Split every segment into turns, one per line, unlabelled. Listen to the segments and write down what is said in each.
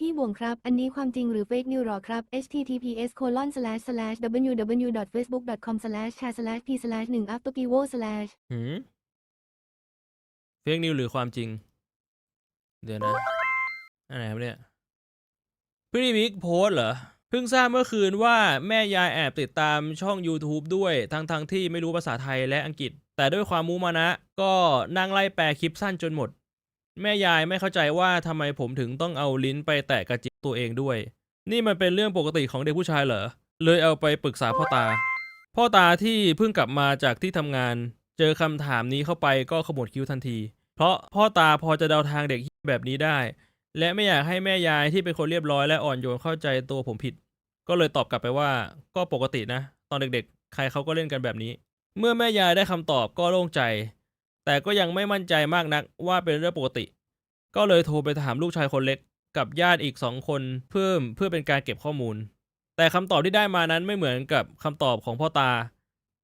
พี่บ่วงครับ อันนี้ความจริงหรือ fake news หรอครับ https colon slash slash www.facebook.com slash share slash p slash 1 after pivo slash
หืมเฟกนิวหรือความจริง เดี๋ยวนะอันไหนครับเนี่ยพี่บิ๊กโพสเหรอ เพิ่งทราบเมื่อคืนว่าแม่ยายแอบติดตามช่อง YouTube ด้วยทั้งทั้งๆที่ไม่รู้ภาษาไทยและอังกฤษ แต่ด้วยความมูมานะ ก็นั่งไล่แปลคลิปสั้นจนหมด แม่ยายไม่เข้าใจว่าทำไมผมถึงต้องเอาลิ้นไปแตะกระจิบตัวเองด้วย นี่มันเป็นเรื่องปกติของเด็กผู้ชายเหรอ เลยเอาไปปรึกษาพ่อตา พ่อตาที่เพิ่งกลับมาจากที่ทำงาน เจอคำถามนี้เข้าไปก็ขมวดคิ้วทันที เพราะพ่อตาพอจะเดาทางเด็กแบบนี้ได้ และไม่อยากให้แม่ยายที่เป็นคนเรียบร้อยและอ่อนโยนเข้าใจตัวผมผิด ก็เลยตอบกลับไปว่า ก็ปกตินะ ตอนเด็กๆ ใครเขาก็เล่นกันแบบนี้ เมื่อแม่ยายได้คำตอบก็โล่งใจ แต่ก็ยังไม่มั่นใจมากนักว่าเป็นเรื่องปกติ ก็เลยโทรไปถามลูกชายคนเล็กกับญาติอีกสองคนเพิ่มเพื่อเป็นการเก็บข้อมูล แต่คำตอบที่ได้มานั้นไม่เหมือนกับคำตอบของพ่อตา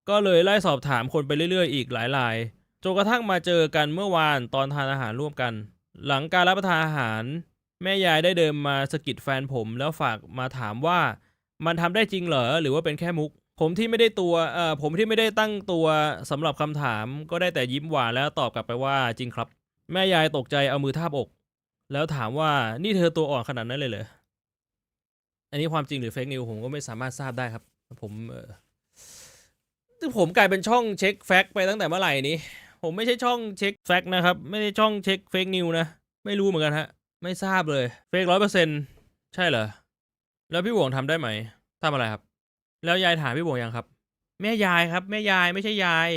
ก็เลยไล่สอบถามคนไปเรื่อยๆ อีกหลายรายจนกระทั่งมาเจอกันเมื่อวานตอนทานอาหารร่วมกัน หลังการรับประทานอาหาร แม่ยายได้เดินมาสกิดแฟนผมแล้วฝากมาถามว่า มันทำได้จริงเหรอหรือว่าเป็นแค่มุก ผมที่ไม่ได้ตัวเอ่อผมที่ไม่ได้ตั้งตัวสำหรับคำถาม ก็ได้แต่ยิ้มหวานแล้วตอบกลับไปว่าจริงครับ แม่ยายตกใจเอามือทาบอก แล้วถามว่านี่เธอตัวอ่อนขนาดนั้นเลยเหรออันนี้ความจริงหรือเฟกนิวผมก็ไม่สามารถทราบได้ครับ ผมเออคือผมกลายเป็นช่องเช็คแฟกต์ไปตั้งแต่เมื่อไหร่นี้ ผมไม่ใช่ช่องเช็คแฟกต์นะครับ ไม่ใช่ช่องเช็คเฟกนิวนะ ไม่รู้เหมือนกันฮะ ไม่ทราบเลยเฟกร้อยเปอร์เซ็นใช่เหรอ แล้วพี่หวงทำได้ไหมทำอะไรครับ แล้วยายถามพี่หวงยังครับ แม่ยายครับ แม่ยายไม่ใช่ยาย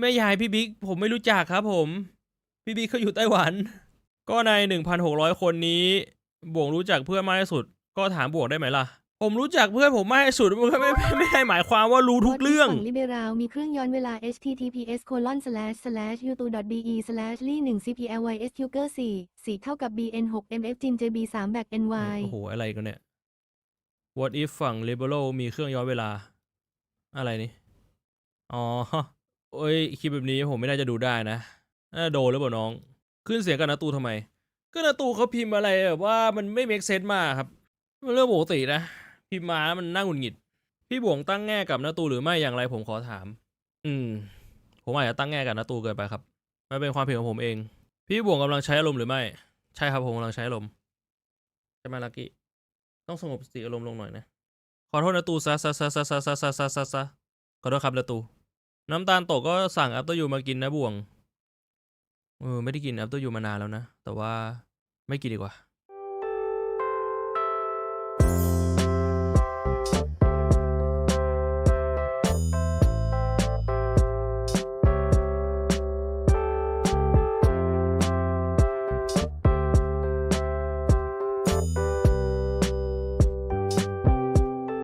แม่ยายพี่บิ๊กผมไม่รู้จักครับผม พี่บิ๊กเขาอยู่ไต้หวัน ก็ในหนึ่งพันหกร้อยคนนี้บวงรู้จักเพื่อนมากที่สุด ก็ถามบวงได้ไหมล่ะ ผมรู้จักเพื่อนผมมากที่สุดมันก็ไม่ไม่ไม่ได้หมายความว่ารู้ทุกเรื่อง
ฝั่งลิเบราลมีเครื่องย้อนเวลา https colon slash slash youtube.be slash li 1 cplys tuger 4 4เท่ากับ bn 6 mf jin jb 3 back ny
โอ้โหอะไรกันเนี่ย What if ฝั่ง liberal มีเครื่องย้อนเวลา อะไรนี่ อ๋อโอ้ยคลิปแบบนี้ผมไม่น่าจะดูได้นะน่าโดนหรือเปล่าน้อง ขึ้นเสียงกับนาตูทำไม ก็นาตูเขาพิมพ์อะไรแบบว่ามันไม่ make sense มากครับ มันเรื่องปกตินะ พิมพ์มาแล้วมันน่าหงุดหงิด พี่บวงตั้งแง่กับนาตูหรือไม่อย่างไรผมขอถาม อืม ผมอาจจะตั้งแง่กับนาตูเกินไปครับมันเป็นความผิดของผมเอง พี่บวงกำลังใช้อารมณ์หรือไม่ ใช่ครับผมกำลังใช้อารมณ์ใช่ไหมลักกี้ ต้องสงบสติอารมณ์ลงหน่อยนะ ขอโทษนะตูซะซะซะซะซะซะซะซะซะซะขอโทษครับนะตู น้ำตาลตกก็สั่งอัปเตอร์ยูมากินนะบ่วง เออไม่ได้กินอัปเตอร์ยูมานานแล้วนะ แต่ว่าไม่กินดีกว่า